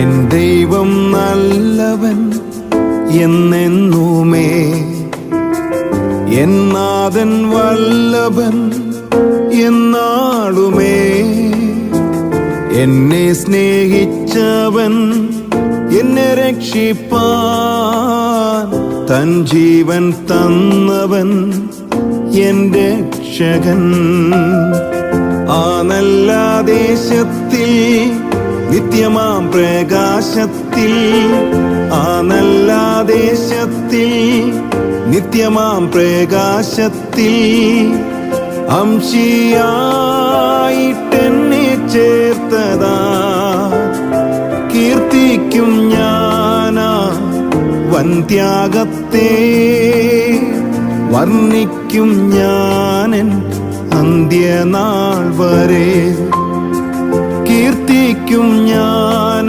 N ദൈവം നല്ലവൻ എന്നെന്നുമേ. എന്നാഥൻ വല്ലഭൻ എന്നാളുമേ. എന്നെ സ്നേഹിച്ചവൻ എന്നെ രക്ഷിപ്പാൻ തൻ ജീവൻ തന്നവൻ എൻ രക്ഷകൻ. ആ നല്ല ദേശത്തിൽ നിത്യമാം പ്രകാശത്തിൽ ആ നല്ല ദേശത്തിൽ. നിത്യമാം പ്രകാശത്തിൽ അംശിയായിട്ടെന്നെ ചേർത്തതാ. കീർത്തിക്കും ഞാനാ വന്ത്യാഗത്തെ വർണിക്കും ഞാനൻ അന്ത്യനാൾ വരെ. കീർത്തിക്കും ഞാൻ